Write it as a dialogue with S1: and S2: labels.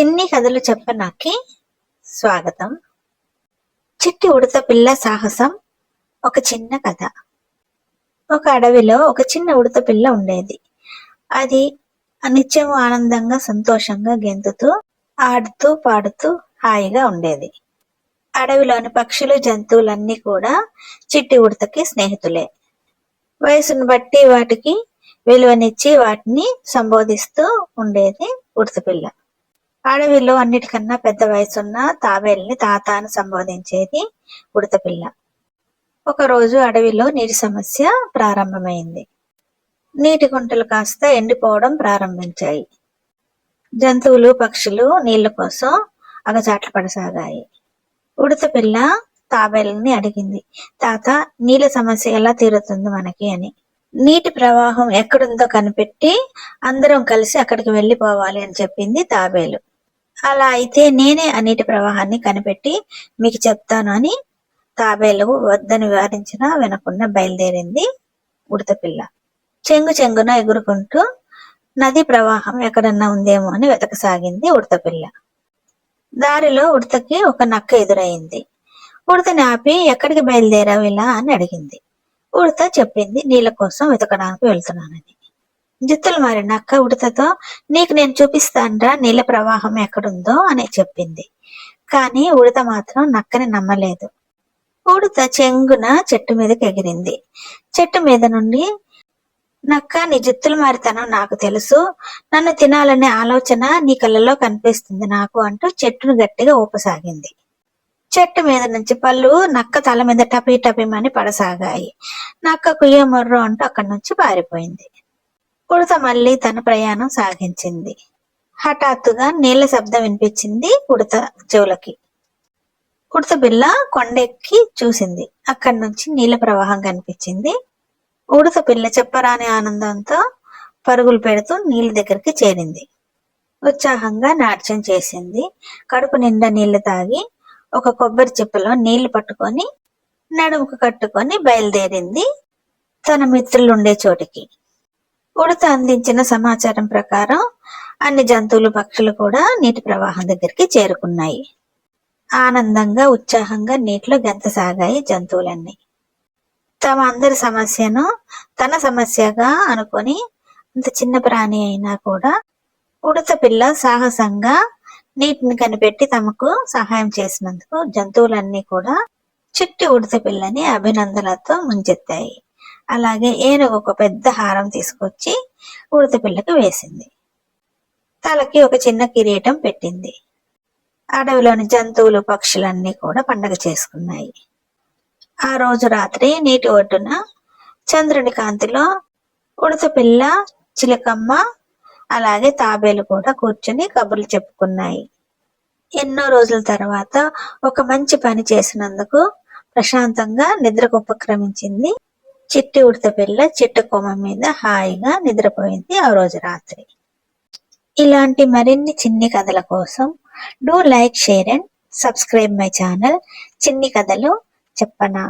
S1: చిన్ని కథలు చెప్పనాకి స్వాగతం. చిట్టి ఉడత పిల్ల సాహసం ఒక చిన్న కథ. ఒక అడవిలో ఒక చిన్న ఉడత పిల్ల ఉండేది. అది నిత్యం ఆనందంగా సంతోషంగా గెంతుతూ ఆడుతూ పాడుతూ హాయిగా ఉండేది. అడవిలోని పక్షులు జంతువులన్నీ కూడా చిట్టి ఉడతకి స్నేహితులే. వయసును బట్టి వాటికి విలువనిచ్చి వాటిని సంబోధిస్తూ ఉండేది ఉడత పిల్ల. అడవిలో అన్నిటికన్నా పెద్ద వయసున్న తాబేల్ని తాత అని సంబోధించేది ఉడతపిల్ల ఒకరోజు అడవిలో నీటి సమస్య ప్రారంభమైంది. నీటి గుంటలు కాస్త ఎండిపోవడం ప్రారంభించాయి. జంతువులు పక్షులు నీళ్ళ కోసం అగచాట్లు పడసాగాయి. ఉడత పిల్ల తాబేలని అడిగింది తాత నీళ్ళ సమస్య ఎలా తీరుతుంది మనకి? అని. నీటి ప్రవాహం ఎక్కడుందో కనిపెట్టి అందరం కలిసి అక్కడికి వెళ్ళిపోవాలి అని చెప్పింది తాబేలు. అలా అయితే నేనే ఆ నీటి ప్రవాహాన్ని కనిపెట్టి మీకు చెప్తాను అని తాబేలు వద్దని వివరించిన వినకుండా బయలుదేరింది ఉడత పిల్ల. చెంగు చెంగున ఎగురుకుంటూ నది ప్రవాహం ఎక్కడన్నా ఉందేమో అని వెతకసాగింది ఉడత పిల్ల. దారిలో ఉడతకి ఒక నక్క ఎదురైంది. ఉడతని ఆపి ఎక్కడికి బయలుదేరావు ఇలా? అని అడిగింది. ఉడత చెప్పింది నీళ్ళ కోసం వెతకడానికి వెళ్తున్నానని. జుత్తులు మారి నక్క ఉడతతో నీకు నేను చూపిస్తానరా నీళ్ళ ప్రవాహం ఎక్కడుందో అని చెప్పింది. కానీ ఉడత మాత్రం నక్కని నమ్మలేదు. ఉడత చెంగున చెట్టు మీదకి ఎగిరింది. చెట్టు మీద నుండి నక్క నీ జుత్తులు మారితనం నాకు తెలుసు. నన్ను తినాలనే ఆలోచన నీ కళ్ళలో కనిపిస్తుంది నాకు అంటూ చెట్టును గట్టిగా ఊపసాగింది. చెట్టు మీద నుంచి పళ్ళు నక్క తల మీద టపీ టపిమని పడసాగాయి. నక్క కుయ్య మొర్రో అంటూ అక్కడి నుంచి పారిపోయింది. ఉడత మళ్ళీ తన ప్రయాణం సాగించింది. హఠాత్తుగా నీళ్ళ శబ్దం వినిపించింది ఉడత చెవులకి. ఉడత బిల్ల కొండెక్కి చూసింది. అక్కడి నుంచి నీళ్ళ ప్రవాహం కనిపించింది. ఉడత పిల్ల చెప్పరాని ఆనందంతో పరుగులు పెడుతూ నీళ్ళ దగ్గరికి చేరింది. ఉత్సాహంగా నాట్యం చేసింది. కడుపు నిండా నీళ్ళు తాగి ఒక కొబ్బరి చిప్పలో నీళ్ళు పట్టుకొని నడుముకు కట్టుకొని బయలుదేరింది తన మిత్రులు ఉండే చోటికి. ఉడత అందించిన సమాచారం ప్రకారం అన్ని జంతువులు పక్షులు కూడా నీటి ప్రవాహం దగ్గరికి చేరుకున్నాయి. ఆనందంగా ఉత్సాహంగా నీటిలో గెంతసాగాయి జంతువులన్నీ. తమ అందరి సమస్యను తన సమస్యగా అనుకొని అంత చిన్న ప్రాణి అయినా కూడా ఉడత పిల్ల సాహసంగా నీటిని కనిపెట్టి తమకు సహాయం చేసినందుకు జంతువులన్నీ కూడా చిట్టి ఉడత పిల్లని అభినందనలతో ముంచెత్తాయి. అలాగే ఏనుగు ఒక పెద్ద హారం తీసుకొచ్చి ఉడత పిల్లకి వేసింది. తలకి ఒక చిన్న కిరీటం పెట్టింది. అడవిలోని జంతువులు పక్షులన్నీ కూడా పండగ చేసుకున్నాయి. ఆ రోజు రాత్రి నీటి ఒడ్డున చంద్రుని కాంతిలో ఉడత పిల్ల చిలకమ్మ అలాగే తాబేలు కూడా కూర్చుని కబుర్లు చెప్పుకున్నాయి. ఎన్నో రోజుల తర్వాత ఒక మంచి పని చేసినందుకు ప్రశాంతంగా నిద్రకు ఉపక్రమించింది చిట్టి ఉడత పిల్ల చిట్టు కొమ్మ మీద హాయిగా నిద్రపోయింది ఆ రోజు రాత్రి. ఇలాంటి మరిన్ని చిన్ని కథల కోసం do like share and subscribe my channel. చిన్ని కథలు చెప్పనా?